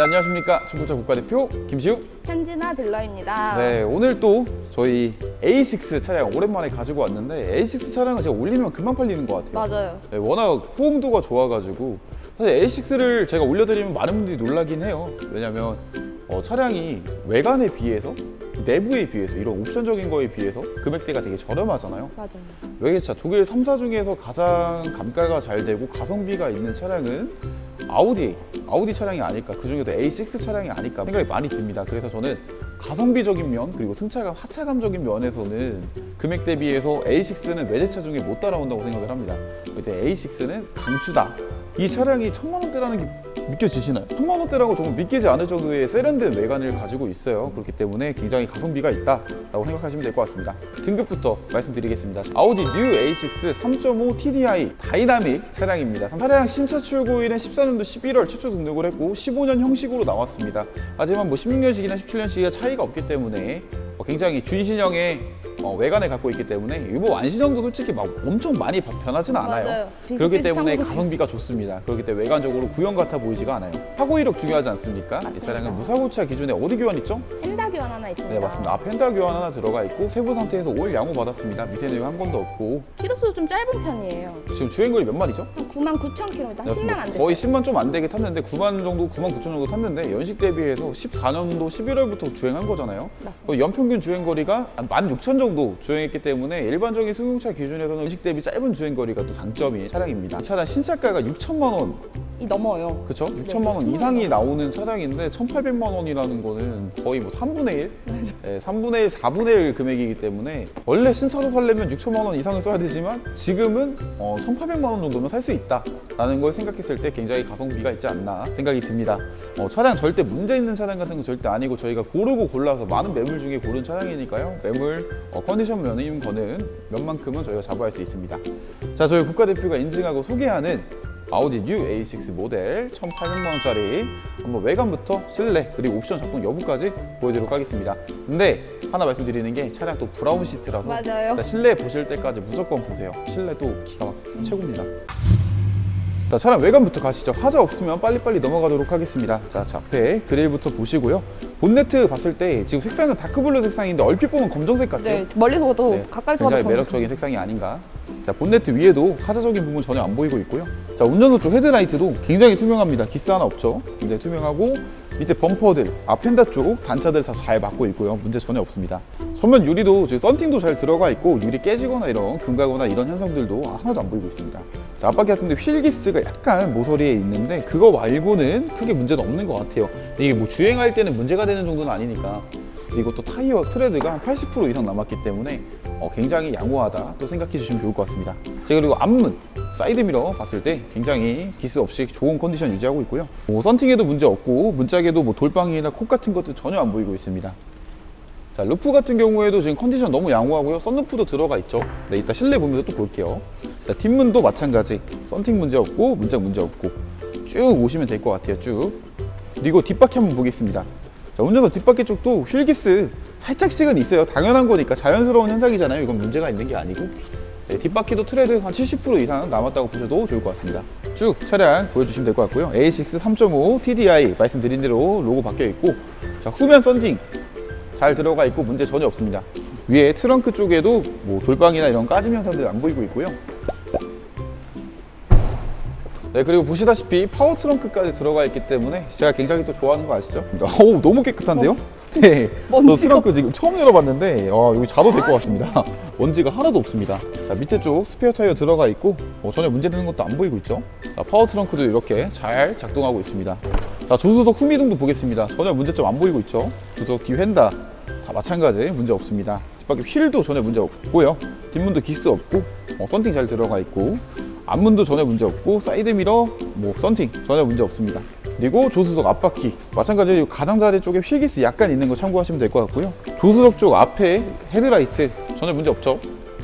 네, 안녕하십니까. 중고차 국가대표 김시우. 현진아 딜러입니다. 네, 오늘 또 저희 A6 차량 오랜만에 가지고 왔는데 A6 차량은 제가 올리면 금방 팔리는 것 같아요. 맞아요. 네, 워낙 호응도가 좋아가지고 사실 A6를 제가 올려드리면 많은 분들이 놀라긴 해요. 왜냐면 어, 차량이 외관에 비해서 내부에 비해서 이런 옵션적인 거에 비해서 금액대가 되게 저렴하잖아요. 맞아요. 외제차 독일 3사 중에서 가장 감가가 잘 되고 가성비가 있는 차량은 아우디 아우디 차량이 아닐까 그 중에도 A6 차량이 아닐까 생각이 많이 듭니다. 그래서 저는 가성비적인 면 그리고 승차감 하차감적인 면에서는 금액 대비해서 A6는 외제차 중에 못 따라온다고 생각을 합니다. 근데 A6는 강추다. 이 차량이 천만 원대라는 게 믿겨지시나요? 천만 원대라고 조금 믿기지 않을 정도의 세련된 외관을 가지고 있어요. 그렇기 때문에 굉장히 가성비가 있다라고 생각하시면 될 것 같습니다. 등급부터 말씀드리겠습니다. 아우디 뉴 A6 3.5 TDI 다이나믹 차량입니다. 차량 신차 출고일은 14년도 11월 최초 등록을 했고 15년 형식으로 나왔습니다. 하지만 뭐 16년식이나 17년식이 차이가 없기 때문에 어, 굉장히 준신형의 어, 외관을 갖고 있기 때문에 이거 완신형도 솔직히 막 엄청 많이 변하지는 않아요. 맞아요. 그렇기 비슷비슷한 때문에 것도 가성비가 좋습니다. 그렇기 때문에 외관적으로 구형 같아 보이지가 않아요. 사고 이력 중요하지 않습니까? 이 맞습니다. 차량은 무사고차 기준에 어디 교환 있죠? 펜다 교환 하나 있습니다. 네 맞습니다. 앞 펜다 교환 하나 들어가 있고 세부 상태에서 올 양호 받았습니다. 미세 내용 한 건도 없고 키로수도 좀 짧은 편이에요. 지금 주행거리 몇 마리죠? 한 9만 9천 킬로미터, 한 10만 안 됐어요. 거의 10만 좀 안 되게 탔는데 9만 정도, 9만 9천 정도 탔는데 연식 대비해서 14년도 11월부터 주행한 거잖아요. 맞습니다. 어, 연평균 주행거리가 한 16,000 정도 주행했기 때문에 일반적인 승용차 기준에서는 연식 대비 짧은 주행거리가 또 장점인 차량입니다. 이 차량 신차가가 6천만 원, 이 넘어요. 네, 6천만 원 6천만 이상이 원. 나오는 차량인데 1,800만 원이라는 거는 거의 뭐 3분의 1? 네, 3분의 1, 4분의 1 금액이기 때문에 원래 신차로 살려면 6천만 원 이상을 써야 되지만 지금은 어, 1,800만 원 정도면 살 수 있다라는 걸 생각했을 때 굉장히 가성비가 있지 않나 생각이 듭니다. 어, 차량 절대 문제 있는 차량 같은 건 절대 아니고 저희가 고르고 골라서 많은 매물 중에 고른 차량이니까요. 매물 어, 컨디션 면인 거는 몇만큼은 저희가 잡아야 할수 있습니다. 자, 저희 국가대표가 인증하고 소개하는 아우디 뉴 A6 모델 1,800만 원짜리 한번 외관부터 실내 그리고 옵션 작동 여부까지 보여드리도록 하겠습니다. 근데 하나 말씀드리는 게 차량 또 브라운 시트라서 맞아요. 일단 실내 보실 때까지 무조건 보세요. 실내 또 기가 막 최고입니다. 자, 차량 외관부터 가시죠. 하자 없으면 빨리빨리 넘어가도록 하겠습니다. 자, 자, 앞에 그릴부터 보시고요. 본네트 봤을 때 지금 색상은 다크블루 색상인데 얼핏 보면 검정색 같죠? 네, 멀리서 봐도 네, 가까이서 봐도 굉장히 매력적인 색상이 아닌가. 자 본네트 위에도 하자적인 부분 전혀 안 보이고 있고요. 자 운전석 쪽 헤드라이트도 굉장히 투명합니다. 기스 하나 없죠. 굉장히 투명하고 밑에 범퍼들, 앞 펜다 쪽 단차들 다 잘 막고 있고요. 문제 전혀 없습니다. 전면 유리도 썬팅도 잘 들어가 있고 유리 깨지거나 이런 금가거나 이런 현상들도 하나도 안 보이고 있습니다. 자 앞바퀴 같은데 휠 기스가 약간 모서리에 있는데 그거 말고는 크게 문제는 없는 것 같아요. 이게 뭐 주행할 때는 문제가 되는 정도는 아니니까 그리고 또 타이어 트레드가 한 80% 이상 남았기 때문에 어, 굉장히 양호하다 또 생각해 주시면 좋을 것 같습니다. 제가 그리고 앞문 사이드 미러 봤을 때 굉장히 기스 없이 좋은 컨디션 유지하고 있고요. 뭐 썬팅에도 문제 없고 문짝에도 뭐 돌방이나 콕 같은 것도 전혀 안 보이고 있습니다. 자 루프 같은 경우에도 지금 컨디션 너무 양호하고요. 썬루프도 들어가 있죠. 네 이따 실내 보면서 또 볼게요. 자 뒷문도 마찬가지 썬팅 문제 없고 문짝 문제 없고 쭉 오시면 될 것 같아요. 쭉 그리고 뒷바퀴 한번 보겠습니다. 자, 운전석 뒷바퀴 쪽도 휠기스 살짝씩은 있어요. 당연한 거니까 자연스러운 현상이잖아요. 이건 문제가 있는 게 아니고. 네, 뒷바퀴도 트레드 한 70% 이상 남았다고 보셔도 좋을 것 같습니다. 쭉 차량 보여주시면 될 것 같고요. A6 3.5 TDI 말씀드린 대로 로고 바뀌어 있고, 자 후면 썬팅 잘 들어가 있고 문제 전혀 없습니다. 위에 트렁크 쪽에도 뭐 돌방이나 이런 까짐 현상들 안 보이고 있고요. 네 그리고 보시다시피 파워 트렁크까지 들어가 있기 때문에 제가 굉장히 또 좋아하는 거 아시죠? 어우 너무 깨끗한데요? 네, 저 먼지가- 트렁크 지금 처음 열어봤는데 어, 여기 자도 될 것 같습니다. 먼지가 하나도 없습니다. 자 밑에 쪽 스페어 타이어 들어가 있고 어, 전혀 문제되는 것도 안 보이고 있죠? 자 파워 트렁크도 이렇게 잘 작동하고 있습니다. 자 조수석 후미등도 보겠습니다. 전혀 문제점 안 보이고 있죠? 조수석 뒤 휀다 다 마찬가지 문제 없습니다. 뒷바퀴 휠도 전혀 문제 없고요. 뒷문도 기스 없고 어, 썬팅 잘 들어가 있고 앞문도 전혀 문제 없고 사이드 미러 뭐 썬팅 전혀 문제 없습니다. 그리고 조수석 앞바퀴 마찬가지로 가장자리 쪽에 휠기스 약간 있는 거 참고하시면 될 것 같고요. 조수석 쪽 앞에 헤드라이트 전혀 문제 없죠.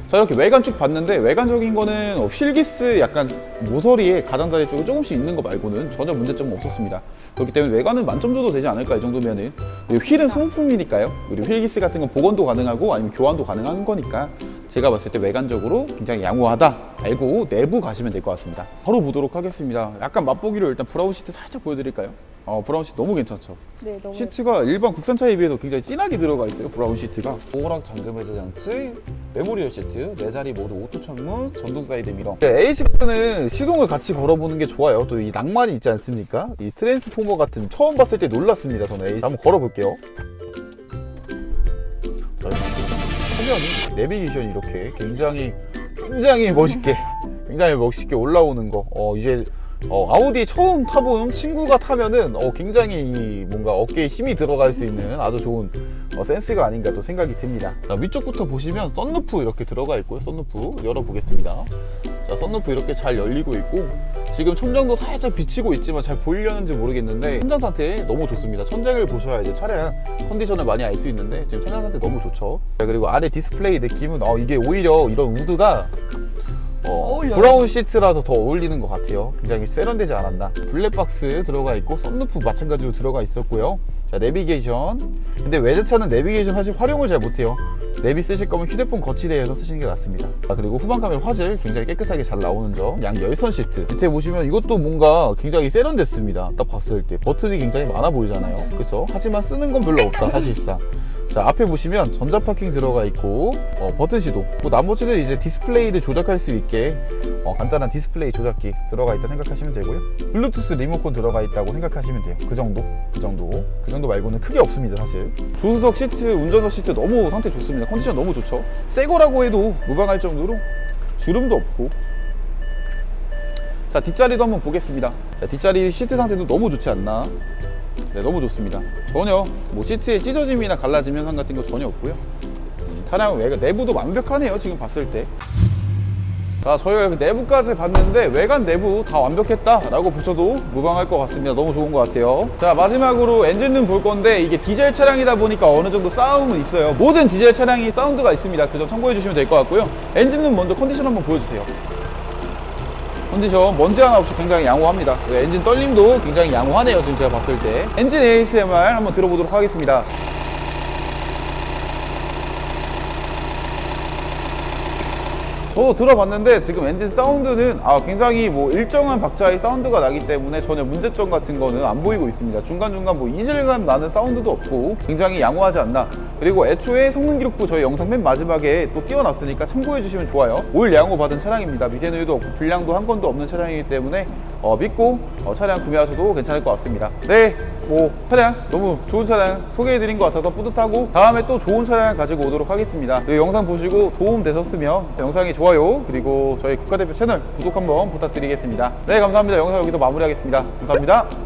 자 이렇게 외관 쭉 봤는데 외관적인 거는 어, 휠기스 약간 모서리에 가장자리 쪽에 조금씩 있는 거 말고는 전혀 문제점은 없었습니다. 그렇기 때문에 외관은 만점 줘도 되지 않을까 이 정도면은 그리고 휠은 소모품이니까요. 그리고 휠기스 같은 건 복원도 가능하고 아니면 교환도 가능한 거니까 제가 봤을 때 외관적으로 굉장히 양호하다 알고 내부 가시면 될 것 같습니다. 바로 보도록 하겠습니다. 약간 맛보기로 일단 브라운 시트 살짝 보여드릴까요? 어, 브라운 시트 너무 괜찮죠. 네, 너무 시트가 일반 국산차에 비해서 굉장히 진하게 들어가 있어요. 브라운 시트가. 오락 잠금 헤드 장치, 메모리얼 시트, 네 자리 모두 오토 창문, 전동 사이드 미러. A6는 시동을 같이 걸어보는 게 좋아요. 또 이 낭만이 있지 않습니까? 이 트랜스포머 같은 처음 봤을 때 놀랐습니다. 저는 A6 한번 걸어볼게요. 화면이 내비게이션이 이렇게 굉장히 굉장히 멋있게 굉장히 멋있게 올라오는 거. 어 이제 어, 아우디 처음 타본 친구가 타면은 어, 굉장히 이 뭔가 어깨에 힘이 들어갈 수 있는 아주 좋은 어, 센스가 아닌가 또 생각이 듭니다. 자, 위쪽부터 보시면 썬루프 이렇게 들어가 있고요. 썬루프 열어보겠습니다. 자, 썬루프 이렇게 잘 열리고 있고 지금 천장도 살짝 비치고 있지만 잘 보이려는지 모르겠는데 천장 상태 너무 좋습니다. 천장을 보셔야 이제 차량 컨디션을 많이 알 수 있는데 지금 천장 상태 너무 좋죠. 자, 그리고 아래 디스플레이 느낌은 어, 이게 오히려 이런 우드가 어. 브라운 시트라서 더 어울리는 것 같아요. 굉장히 세련되지 않았나. 블랙박스 들어가 있고 썬루프 마찬가지로 들어가 있었고요. 자 내비게이션. 근데 외제차는 내비게이션 사실 활용을 잘 못해요. 내비 쓰실 거면 휴대폰 거치대에서 쓰시는 게 낫습니다. 자, 그리고 후방 카메라 화질 굉장히 깨끗하게 잘 나오는 점. 양 열선 시트. 밑에 보시면 이것도 뭔가 굉장히 세련됐습니다. 딱 봤을 때 버튼이 굉장히 많아 보이잖아요. 그렇죠? 하지만 쓰는 건 별로 없다 사실상. 자 앞에 보시면 전자 파킹 들어가 있고 어, 버튼 시동 뭐 나머지는 이제 디스플레이를 조작할 수 있게 어, 간단한 디스플레이 조작기 들어가 있다 생각하시면 되고요. 블루투스 리모컨 들어가 있다고 생각하시면 돼요. 그 정도? 그 정도. 그 정도 말고는 크게 없습니다 사실. 조수석 시트 운전석 시트 너무 상태 좋습니다. 컨디션 너무 좋죠. 새 거라고 해도 무방할 정도로 주름도 없고. 자 뒷자리도 한번 보겠습니다. 자 뒷자리 시트 상태도 너무 좋지 않나 네, 너무 좋습니다. 전혀 뭐 시트에 찢어짐이나 갈라짐 현상 같은 거 전혀 없고요. 음, 차량 외관 내부도 완벽하네요. 지금 봤을 때. 자, 저희가 그 내부까지 봤는데 외관 내부 다 완벽했다라고 보셔도 무방할 것 같습니다. 너무 좋은 것 같아요. 자, 마지막으로 엔진룸 볼 건데 이게 디젤 차량이다 보니까 어느 정도 싸움은 있어요. 모든 디젤 차량이 사운드가 있습니다. 그 점 참고해 주시면 될 것 같고요. 엔진룸 먼저 컨디션 한번 보여주세요. 컨디션 먼지 하나 없이 굉장히 양호합니다. 그리고 엔진 떨림도 굉장히 양호하네요. 지금 제가 봤을 때. 엔진 ASMR 한번 들어보도록 하겠습니다. 저도 들어봤는데 지금 엔진 사운드는 아, 굉장히 뭐 일정한 박자의 사운드가 나기 때문에 전혀 문제점 같은 거는 안 보이고 있습니다. 중간중간 뭐 이질감 나는 사운드도 없고 굉장히 양호하지 않나. 그리고 애초에 성능 기록부 저희 영상 맨 마지막에 또 띄워놨으니까 참고해 주시면 좋아요. 올 양호 받은 차량입니다. 미세누유도 없고 불량도 한 건도 없는 차량이기 때문에 어, 믿고 어, 차량 구매하셔도 괜찮을 것 같습니다. 네, 뭐 차량 너무 좋은 차량 소개해드린 것 같아서 뿌듯하고 다음에 또 좋은 차량 가지고 오도록 하겠습니다. 이 영상 보시고 도움 되셨으면 영상에 좋아요 그리고 저희 국가대표 채널 구독 한번 부탁드리겠습니다. 네, 감사합니다. 영상 여기서 마무리하겠습니다. 감사합니다.